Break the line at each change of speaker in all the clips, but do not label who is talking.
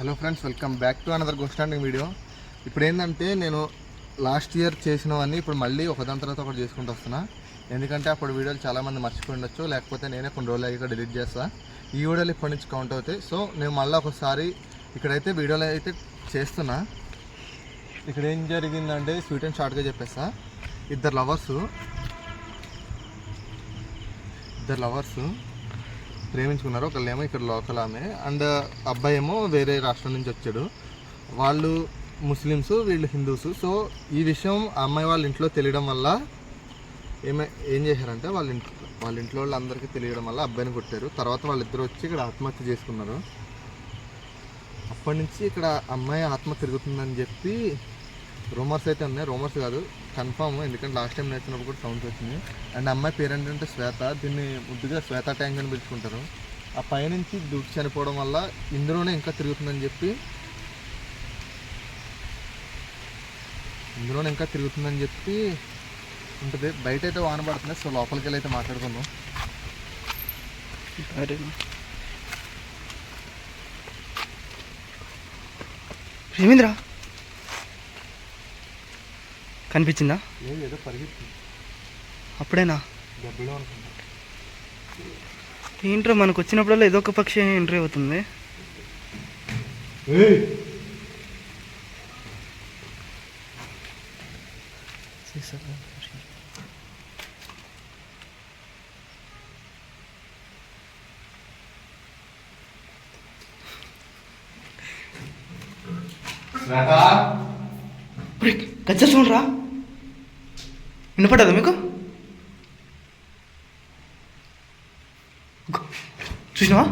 Hello friends welcome back to another ghost standing video ఇప్పుడు ఏంటంటే నేను లాస్ట్ ఇయర్ చేసినవన్నీ ఇప్పుడు మళ్ళీ ఒకదాని తర్వాత ఒకటి చేసుకుంటూ వస్తున్నా. ఎందుకంటే అప్పుడు వీడియోలు చాలామంది మర్చిపోయి ఉండొచ్చు లేకపోతే నేనే కొన్ని రోజులు అయ్యాక డిలీట్ చేస్తా. ఈ వీడియోలు ఇప్పటి నుంచి కౌంట్ అవుతాయి. సో నేను మళ్ళీ ఒకసారి ఇక్కడైతే వీడియోలు అయితే చేస్తున్నా. ఇక్కడ ఏం జరిగిందంటే స్వీట్ అండ్ షార్ట్గా చెప్పేస్తా. ఇద్దరు లవర్సు ఇద్దరు లవర్సు ప్రేమించుకున్నారు. ఒకళ్ళేమో ఇక్కడ లోకల్ ఆమె. అండ్ అబ్బాయి ఏమో వేరే రాష్ట్రం నుంచి వచ్చాడు. వాళ్ళు ముస్లిమ్స్ వీళ్ళు హిందూస్. సో ఈ విషయం ఆ అమ్మాయి వాళ్ళ ఇంట్లో తెలియడం వల్ల ఏమై ఏం చేశారంటే వాళ్ళ ఇంట్లో వాళ్ళ ఇంట్లో వాళ్ళందరికీ తెలియడం వల్ల అబ్బాయిని కొట్టారు. తర్వాత వాళ్ళిద్దరు వచ్చి ఇక్కడ ఆత్మహత్య చేసుకున్నారు. అప్పటి నుంచి ఇక్కడ అమ్మాయి ఆత్మ తిరుగుతుందని చెప్పి రూమర్స్ అయితే ఉన్నాయి. రూమర్స్ కాదు. కన్ఫామ్ ఎందుకంటే లాస్ట్ టైం నేర్చినప్పుడు కూడా సౌండ్స్ వచ్చింది అండ్ అమ్మాయి పేరు ఏంటంటే శ్వేత. దీన్ని ముద్దుగా శ్వేత ట్యాంక్ అని పిలుచుకుంటారు. ఆ పైనుంచి దుడ్డు చనిపోవడం వల్ల ఇందులోనే ఇంకా తిరుగుతుందని చెప్పి ఇందులోనే ఇంకా తిరుగుతుందని చెప్పి ఉంటుంది. బయట అయితే వాన పడుతుంది. సో లోపలికి వెళ్ళి అయితే మాట్లాడుకుందాం.
రవీంద్ర కనిపించిందా?
ఏదో పరిగెత్తుంది
అప్పుడేనా? ఏంట్రా మనకు వచ్చినప్పుడల్లా ఏదో ఒక పక్షి ఎంట్రీ అవుతుంది. గజ్జ చూడరా వినపడదా మీకు? చూసినావా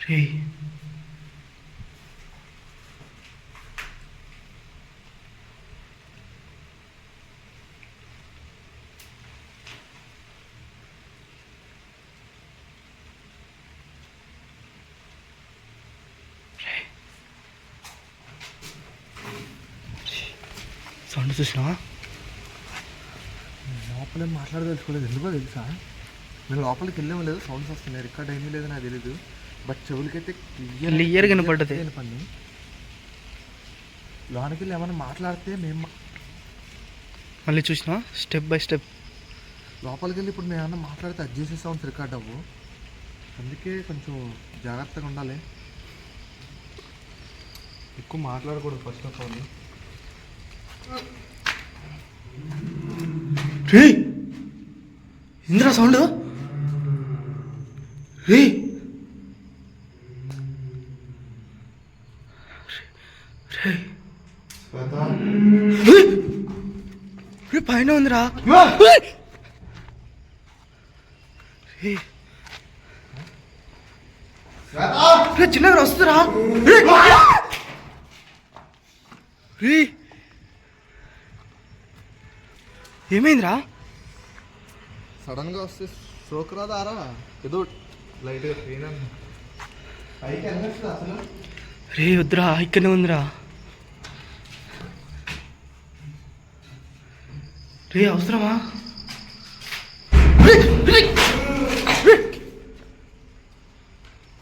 రే సౌండ్ చూసినావా?
లోపల మాట్లాడదలుచుకోలేదు. ఎందుకో తెలుసా? నేను లోపలికి వెళ్ళేమో లేదు సౌండ్స్ వస్తున్నాయి. రికార్డ్ ఏమీ లేదు నాకు తెలియదు బట్ చెవులకైతే
Clear గా వినపడ్డది.
పని. లోనికి వెళ్ళి ఏమైనా మాట్లాడితే మేము
మళ్ళీ చూసినావా? Step by step.
లోపలికి వెళ్ళి ఇప్పుడు నేను ఏమన్నా మాట్లాడితే అది చేసే సౌండ్స్ రికార్డ్ అవ్వు. అందుకే కొంచెం జాగ్రత్తగా ఉండాలి. ఎక్కువ మాట్లాడకూడదు ఫస్ట్ ఆఫ్ ఆల్.
రే ఇంద్రా సౌండ్? రే రే పైన ఉందిరా! రే చిన్నగా వస్తురా రే! ఏమైందిరా?
సడన్గా వస్తే స్ట్రోక్ రాదా ఆరా ఏదో పెయిన్ అసలు.
రే వద్దురా ఇక్కడనే ఉందిరా. రే అవసరమా.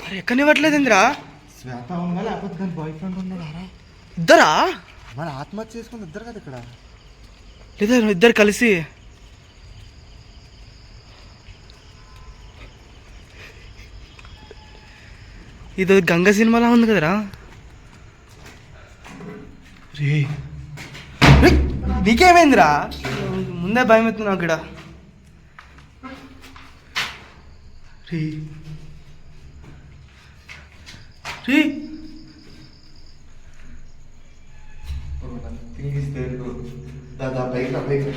మరి ఎక్కనివ్వట్లేదందిరా
శ్వేత ఉందా లేకపోతే కానీ బాయ్ ఫ్రెండ్ ఉన్నాడు
ఇద్దరా?
మన ఆత్మహత్య చేసుకుని ఇద్దరు కదా ఇక్కడ.
లేదా ఇద్దరు కలిసి. ఇది గంగ సినిమాలా ఉంది కదరా? రే. నీకేమైందిరా? ముందే భయం ఎత్తుంది నాకు ఇక్కడ. రే. రే
దాదా పైకి రా, పైకి రా.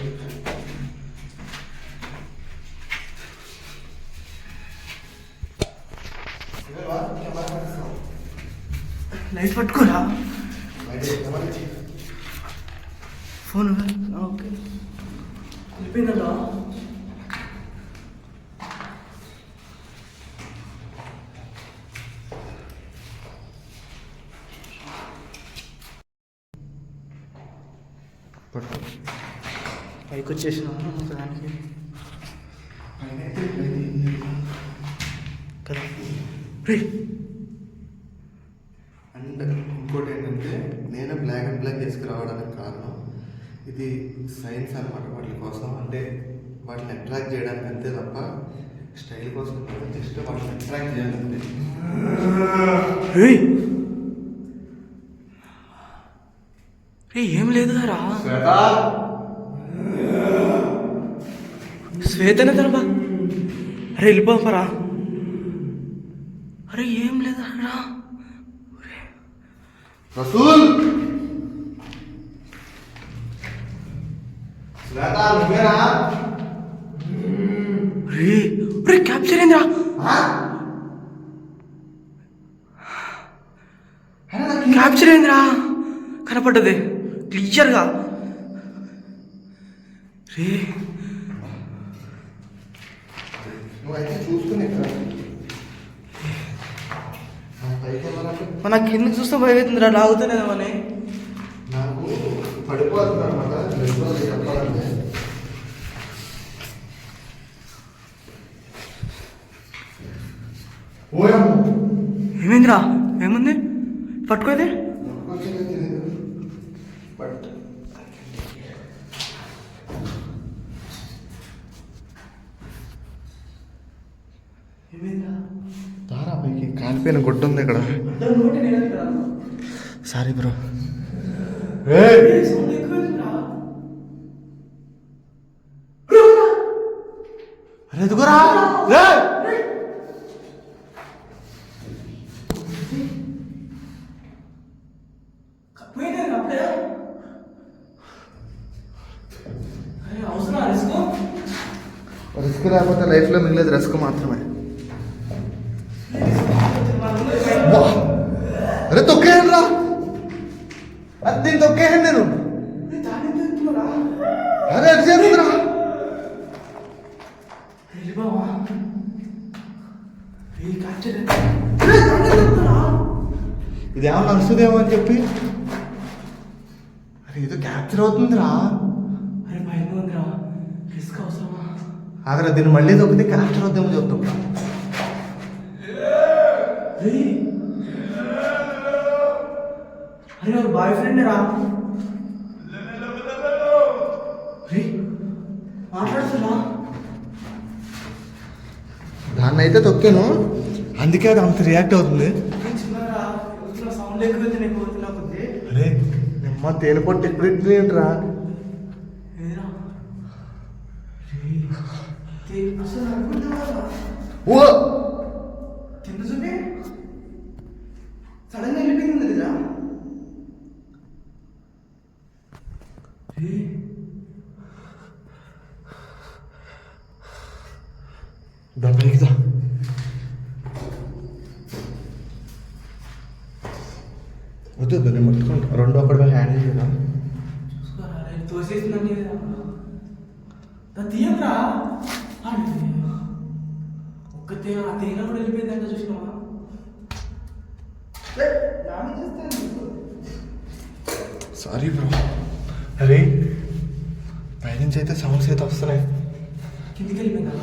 లైట్ పట్టుకోరా
బయట ఎవరు ఇచ్చి?
ఫోన్ ఓకే వెళ్ళిపోయిందంట
పడుకో
పైకి వచ్చేసిన ఒకదానికి కదా.
అండ్ ఇంకోటి ఏంటంటే నేను బ్లాక్ అండ్ బ్లాక్ తీసుకురావడానికి కారణం ఇది సైన్స్ అనమాట వాటి కోసం. అంటే వాటిని అట్రాక్ట్ చేయడానికి అంతే తప్ప స్టైల్ కోసం జస్ట్ వాటిని అట్రాక్ట్ చేయాలంతే
రే రే ఏం లేదు రా శ్వేతనే తనబా అరే వెళ్ళిపోపరా అరే ఏం లేదు అక్కడ.
రసూల్! శ్వేత నువ్వేనా?
రే రే క్యాప్చర్ అయిందిరా. క్యాప్చర్ అయిందిరా. కనపడ్డది. క్లియర్గా. రే. మన కింద చూస్తే భయం అవుతుందిరా లాగుతానేమని
నాకు పడిపోతుంది అనమాట చెప్పాలంటే. ఓయమ్మ.
ఏమైందిరా? ఏముంది? పట్టుకోదే
వచ్చిందో తెలీదు బట్ తారా కాలిపోయిన గుడ్డ ఉంది ఇక్కడ. Sorry bro ఎదుగురా! రిస్క్ లేకపోతే లైఫ్లో మిగిలేదు రిస్క్ మాత్రమే. అరే తొక్కేయండి రా అది దీన్ని తొక్కేయండి నేను. అరే ఎటు చేస్తుందిరా. ఇది ఏమన్నా నడుస్తుందేమో అని చెప్పి. అరే ఏదో క్యాప్చర్ అవుతుందిరా.
అరే భయం ఉందిరా. రిస్క్ అవసరమా?
దీన్ని మళ్ళీ తొక్కితే క్యాప్చర్ అవుతామో చెప్తాం
అరే వాళ్ళ బాయ్ ఫ్రెండ్ రా. మాట్లాడుతున్నా.
దాన్ని అయితే తొక్కాను. అందుకే అది అంత రియాక్ట్ అవుతుంది. అరే నిమ్మ ఎప్పుడు ఏంట్రా ఓ
కింద చూపి సడన్గా వెళ్ళిపోయింది కదా
దానికి వద్దు వద్దు నేను ముట్టుకుంటా రెండో ఒకటి హ్యాండిల్
చూసుకోరా రే తోసేసిందని తీయరా ఒక్క తేన ఆ తేన కూడా వెళ్ళిపోయిందంట చూసినావా
సారీ బ్రో అరే పైనుంచి అయితే సౌండ్స్ అయితే వస్తున్నాయి
కిందికి వెళ్ళిపోయిందా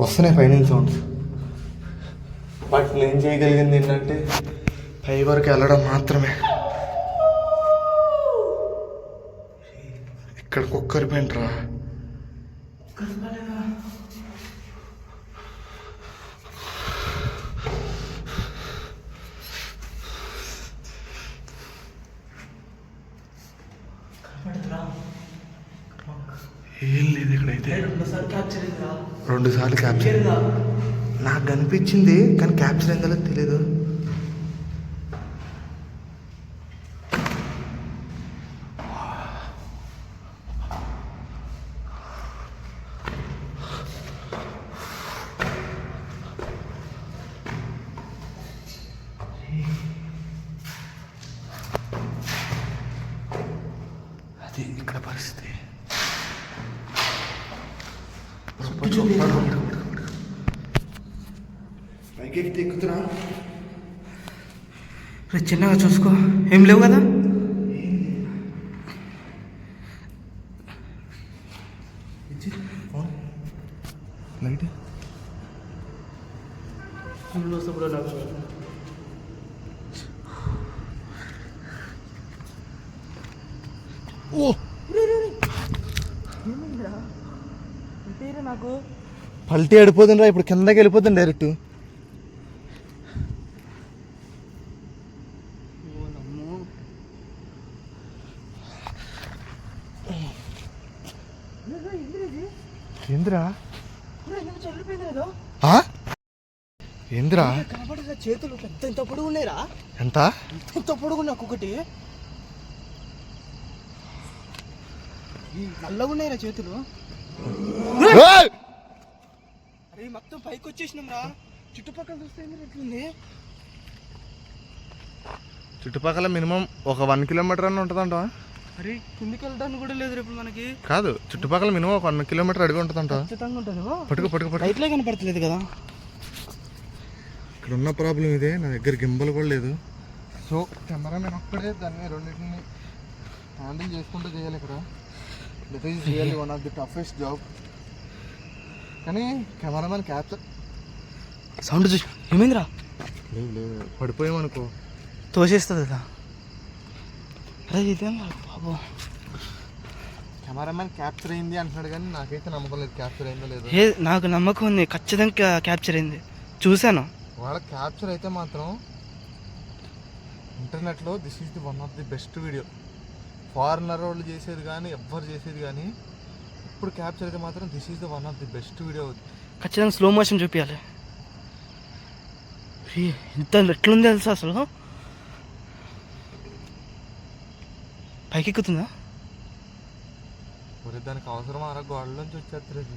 వస్తున్నాయి పైనుంచి సౌండ్స్ బట్ నేను చేయగలిగింది ఏంటంటే? పై వరకు వెళ్ళడం మాత్రమే. ఇక్కడ కుక్కరి పెంట్రా
కనపడలేదా కనపడదురా
ఏం లేదు ఇక్కడైతే
రెండోసారి క్యాప్చర్ అయిందిరా
రెండు సార్లు క్యాప్చర్ నాకు కనిపించింది కానీ క్యాప్చర్ అయిందో తెలీదు
చిన్నగా చూసుకో. ఏం లేవు కదా? నాకు
పల్టీ అడిపోతుండ్రా ఇప్పుడు కిందకి వెళ్ళిపోతుంది డైరెక్ట్. ఏంద్రా?
కనపడేదా చేతులు. పెద్ద ఇంత పొడుగు ఉన్నాయిరా?
ఎంత?
ఇంత పొడుగు ఒక్కొక్కటి? ఈ నల్లగా ఉన్నాయిరా చేతులు! అరే మొత్తం పైకి వచ్చేసినాం రా. చుట్టుపక్కల చూస్తే ఎట్లుంది
చుట్టుపక్కల మినిమం ఒక వన్ కిలోమీటర్ అని ఉంటుందంట
అరే కిందికి వెళ్ళడానికి కూడా లేదు రేపు మనకి.
కాదు చుట్టుపక్కల మినిమం ఒక వన్ కిలోమీటర్ అడిగి ఉంటుందంట.
ఖచ్చితంగా ఉంటుంది
పట్టుకో పట్టుకో పట్టుకో.
లైట్లే కనపడతలేదు కదా.
ఇక్కడ ఉన్న ప్రాబ్లం ఇదే నా దగ్గర గింబల్ కూడా లేదు. సో కెమెరామెన్ ఒక్కడే దాన్ని రెండింటిని హ్యాండిల్ చేసుకుంటూ చేయాలి ఇక్కడ. That is really one of the toughest job కానీ కెమెరామెన్ క్యాప్చర్
సౌండ్ చూసి ఏమైందిరా?
లేదు లేదు పడిపోయామనుకో.
తోసేస్తుంది కదా. అరే ఇదేం బాబు
కెమెరామెన్ క్యాప్చర్ అయింది అంటున్నాడు కానీ నాకైతే నమ్మకం లేదు క్యాప్చర్ అయిందో లేదో.
ఏ నాకు నమ్మకం ఉంది ఖచ్చితంగా క్యాప్చర్ అయింది. చూశాను.
వాళ్ళ క్యాప్చర్ అయితే మాత్రం ఇంటర్నెట్లో this is the one of the best video. Foreigner వాళ్ళు చేసేది కానీ ఎవ్వరు చేసేది కానీ ఇప్పుడు క్యాప్చర్ అయితే మాత్రం this is the one of the best video
ఖచ్చితంగా స్లో మోషన్ చూపించాలి ఎంత ఎట్లుంది తెలుసా అసలు? పైకి ఎక్కుతుందా
మరి దానికి అవసరం అర గోడలోంచి వచ్చేస్తుంది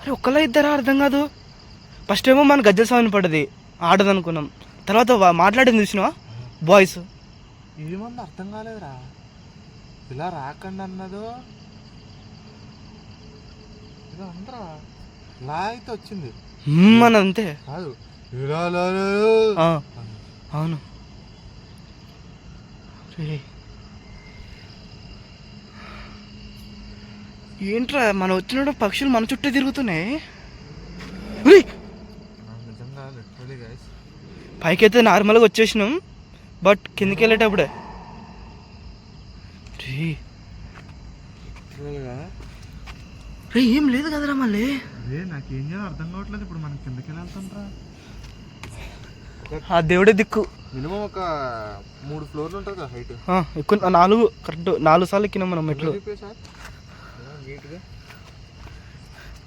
అరే ఒక్కలా ఇద్దరా? అర్థం కాదు. ఫస్ట్ ఏమో మన గజ్జల స్వామిని పడ్డది. ఆడదు అనుకున్నాం తర్వాత మాట్లాడింది చూసినావా? బాయ్స్
ఏమన్నా అర్థం కాలేదురా. ఇలా రాకండి అన్నదో. ఇలా అందరా లా అయితే వచ్చింది.
మన అంతే.
కాదు. ఇలా
అవును. ఏంట్రా మనం వచ్చినప్పుడు పక్షులు మన చుట్టూ తిరుగుతున్నాయి? పైకైతే నార్మల్గా వచ్చేసినాం బట్ కిందకి వెళ్ళేటప్పుడే. రే ఏం లేదు కదరా మళ్ళీ.
అదే నాకేం చేయాలో అర్థం కావట్లేదు ఇప్పుడు మనం కిందకి వెళ్తాం రా?
ఆ దేవుడే దిక్కు.
మినిమం ఒక మూడు ఫ్లోర్లు ఉంటుంది కదా హైట్.
ఎక్కువ నాలుగు కరెక్ట్ నాలుగు సార్లు ఎక్కినాం మనం మెట్లు.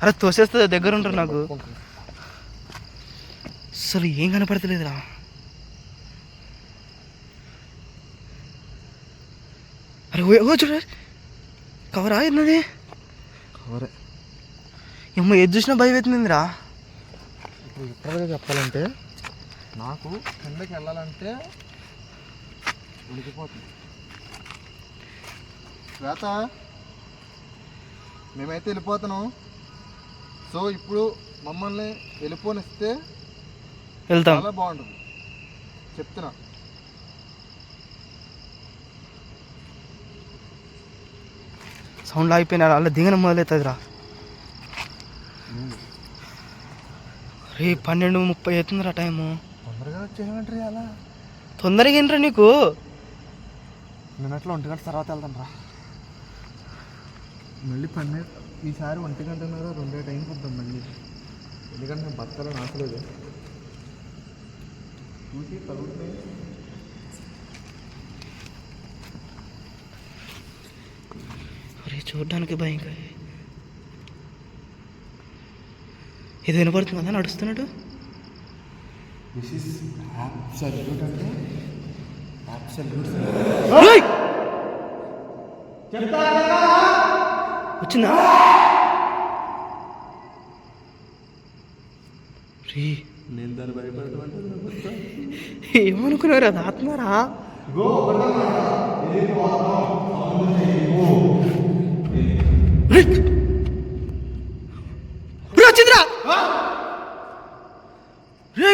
అరే తోసేస్తుంది దగ్గర ఉంటారు నాకు. అసలు ఏం కనపడతలేదురా. అరే ఓ చూడ కవరా ఎన్నది?
కవరే.
ఏమో ఏది చూసినా భయం అవుతుందిరా
చెప్పాలంటే నాకు కిందకి వెళ్ళాలంటే ఉడికిపోతుంది. శ్వేత మేమైతే వెళ్ళిపోతున్నాం. సో ఇప్పుడు మమ్మల్ని వెళ్ళిపోనిస్తే
వెళ్తాం.
చాలా బాగుంటుంది. చెప్తున్నా.
సౌండ్ ఆగిపోయినా అలా దిగన మొదలవుతుందిరా రే. పన్నెండు ముప్పై అవుతుందిరా టైము.
వచ్చేయమంటారు అలా?
తొందరగా ఏంట్రా నీకు?
నేను అట్లా ఒంటి గంట తర్వాత వెళ్తాను రా. మళ్ళీ పన్నెండు ఈసారి ఒంటి గంటన్నర రెండే టైంకి వద్దాం మళ్ళీ. ఎందుకంటే నేను బతకాలని ఆశలేదు చూసి తగులుతాయి.
అరే చూడడానికి భయం కాదు. ఇది వినపడుతుంది? నడుస్తున్నాడు?
దిస్ ఇస్ అబ్సల్యూట్ అంటే అబ్సల్యూట్!
వచ్చిందా? రే.
నేను దాన్ని భయపడతామంటే
ఏమనుకున్నారు అది ఆత్మరా రేయ్! రే, వచ్చిందిరా రే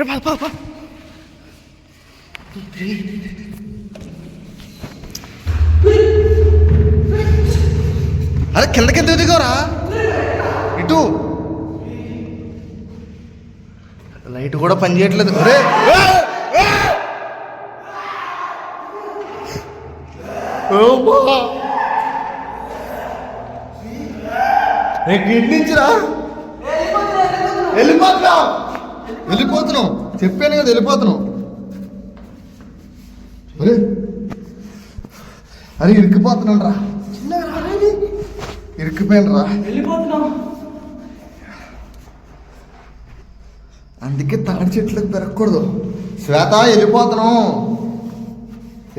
రే పా పా
అరే కిందకి దిగోరా? ఇటు. లైట్ కూడా పని చేయట్లేదు. అరే ఎక్కడి నుంచి రా వెళ్ళిపోతున్నాం వెళ్ళిపోతున్నాం చెప్పాను కదా వెళ్ళిపోతున్నాం అరే అరే ఇరికిపోతున్నాను రా. ఇరికిపోయాను రా అందుకే తాడి చెట్లకు పెరగకూడదు. శ్వేత వెళ్ళిపోతున్నాం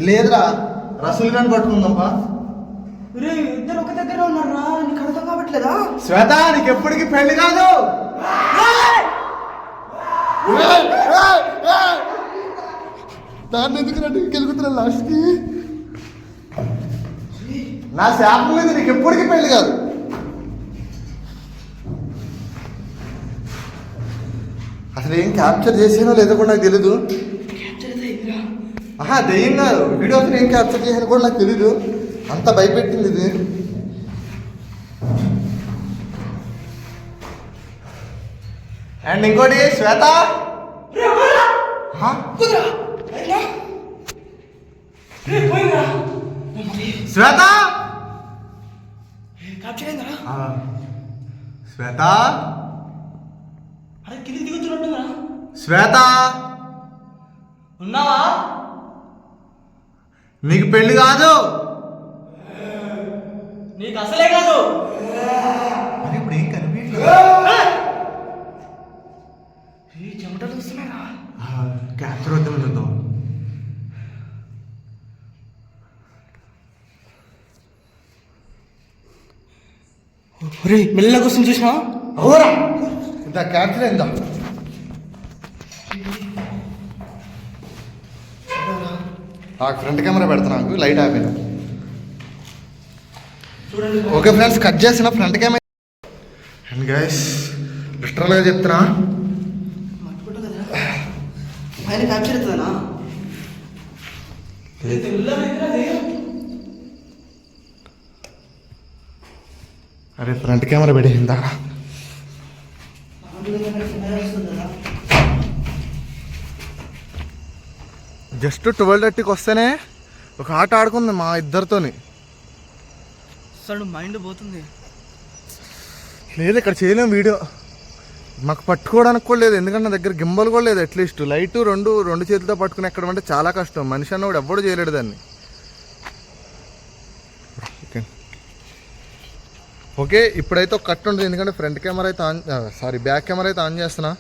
లేదురా రసూలు కానీ పట్టుకుందాంపా.
ఇద్దరు ఒక దగ్గర ఉన్నారా నీకు అర్థం కావట్లేదా?
శ్వేత నీకు ఎప్పటికీ పెళ్ళి కాదు. దాన్ని ఎందుకు గెలుగుతున్నా లాస్ట్కి. నా శాపం మీద నీకు ఎప్పటికీ పెళ్ళి కాదు. అసలు ఏం క్యాప్చర్ చేసానో లేదో కూడా నాకు తెలీదు. ఆహా దెయ్యం కాదు వీడియోస్ ఏం క్యాప్చర్ చేసానో కూడా నాకు తెలీదు. అంత భయపెట్టింది ఇది. అండ్ ఇంకోటి శ్వేత? హా? శ్వేత. శ్వేత? శ్వేత?
ఉన్నావా?
నీకు పెళ్ళి కాదు.
నీకు అసలే కాదు
మరి ఇప్పుడు ఏం కనిపించలేదు
ఈ చెమటలు వస్తున్నారా
చూద్దాం
ఒరే మెల్లగా వస్తుంది చూసినా?
అవురా. ఇంత క్యాప్చర్ అయిందా? నాకు ఫ్రంట్ కెమెరా పెడతా నాకు లైట్ ఆపాను ఓకే ఫ్రెండ్స్ కట్ చేసిన ఫ్రంట్ కెమెరా. అండ్ గైస్ లిటరల్గా చెప్తున్నా
ఆయన క్యాప్చర్ అవుతుందనా
అరే ఫ్రంట్ కెమెరా పెట్టేసిందా? జస్ట్ ట్వెల్వ్ థర్టీకి వస్తేనే ఒక ఆట ఆడుకుంది మా ఇద్దరితోని.
అసలు మైండ్ పోతుంది.
లేదు ఇక్కడ చేయలేం వీడియో. మాకు పట్టుకోవడానికి కూడా లేదు. ఎందుకంటే నా దగ్గర గింబల్ కూడా లేదు. అట్లీస్ట్ లైట్ రెండు రెండు చేతులతో పట్టుకుని ఎక్కడం అంటే చాలా కష్టం. మనిషి అన్న కూడా ఎవ్వడు చేయలేడు దాన్ని. ఓకే. ఓకే ఇప్పుడైతే ఒక కట్ ఉంటుంది. ఎందుకంటే ఫ్రంట్ కెమెరా అయితే ఆన్ సారీ బ్యాక్ కెమెరా అయితే ఆన్ చేస్తున్నా.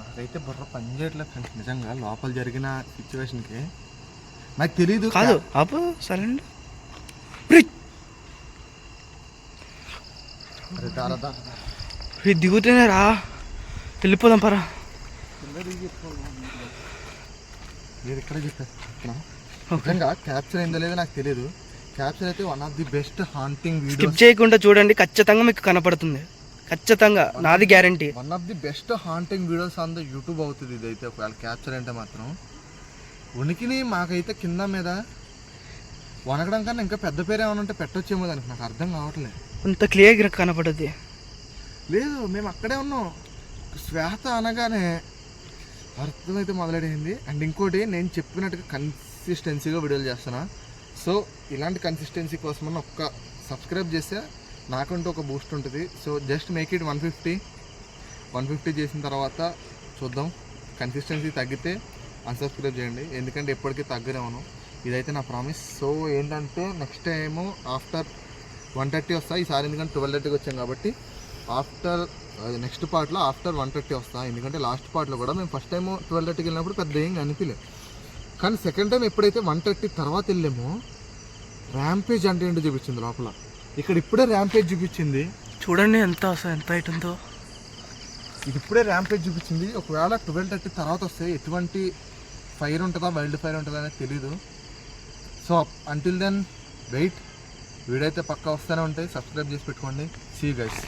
నాకైతే బుర్ర పని చేయట్లేదు ఫ్రెండ్స్. నిజంగా లోపల జరిగిన సిచ్యువేషన్కి నాకు తెలీదు.
కాదు ఆపు అండి
అరే దారా దా
దిగుతూనే రా. వెళ్ళిపోదాం పరా.
నేను ఇక్కడ నిజంగా క్యాప్చర్ అయిందో లేదో నాకు తెలియదు క్యాప్చర్ అయితే one of the best haunting
skip చేయకుండా చూడండి ఖచ్చితంగా మీకు కనపడుతుంది. ఖచ్చితంగా నాది guarantee
one of the best haunting videos on the YouTube అవుతుంది ఇది అయితే ఒకవేళ క్యాప్చర్ అంటే మాత్రం. ఉనికిని మాకైతే కింద మీద వనకడం కన్నా ఇంకా పెద్ద పేరు ఏమైనా ఉంటే పెట్టొచ్చేమో దానికి నాకు అర్థం కావట్లేదు.
అంత క్లియర్గా కనపడద్ది
లేదు మేము అక్కడే ఉన్నాం. శ్వేత అనగానే అర్థమైతే మొదలైంది. అండ్ ఇంకోటి నేను చెప్పినట్టుగా కన్సిస్టెన్సీగా వీడియోలు చేస్తున్నా. సో ఇలాంటి కన్సిస్టెన్సీ కోసం ఒక్క సబ్స్క్రైబ్ చేస్తే నాకంటూ ఒక బూస్ట్ ఉంటుంది. So just make it one fifty one fifty చేసిన తర్వాత చూద్దాం. కన్సిస్టెన్సీ తగ్గితే అన్సబ్స్క్రైబ్ చేయండి. ఎందుకంటే ఎప్పటికీ తగ్గనేమను ఇదైతే నా ప్రామిస్ సో ఏంటంటే next time after one thirty వస్తా ఈసారి ఎందుకంటే ట్వెల్వ్ థర్టీకి వచ్చాం కాబట్టి ఆఫ్టర్ నెక్స్ట్ పార్ట్లో ఆఫ్టర్ వన్ థర్టీ వస్తా ఎందుకంటే లాస్ట్ పార్ట్లో కూడా మేము ఫస్ట్ టైం ట్వెల్వ్ థర్టీకి వెళ్ళినప్పుడు పెద్ద ఏం అనిపించలేదు కానీ సెకండ్ టైం ఎప్పుడైతే వన్ థర్టీ తర్వాత వెళ్ళామో ర్యాంపేజ్ అంటే ఏంటో చూపించింది లోపల. ఇక్కడ ఇప్పుడే ర్యాంపేజ్ చూపించింది.
చూడండి ఎంత ఎంత హైట్ ఉందో.
ఇది ఇప్పుడే ర్యాంపేజ్ చూపించింది. ఒకవేళ ట్వెల్వ్ థర్టీ తర్వాత వస్తే ఎటువంటి ఫైర్ ఉంటుందా వైల్డ్ ఫైర్ ఉంటుందా అనేది తెలీదు. సో అంటిల్ దెన్ వెయిట్ వీడైతే పక్కా వస్తూనే ఉంటాయి. సబ్స్క్రైబ్ చేసి పెట్టుకోండి. See guys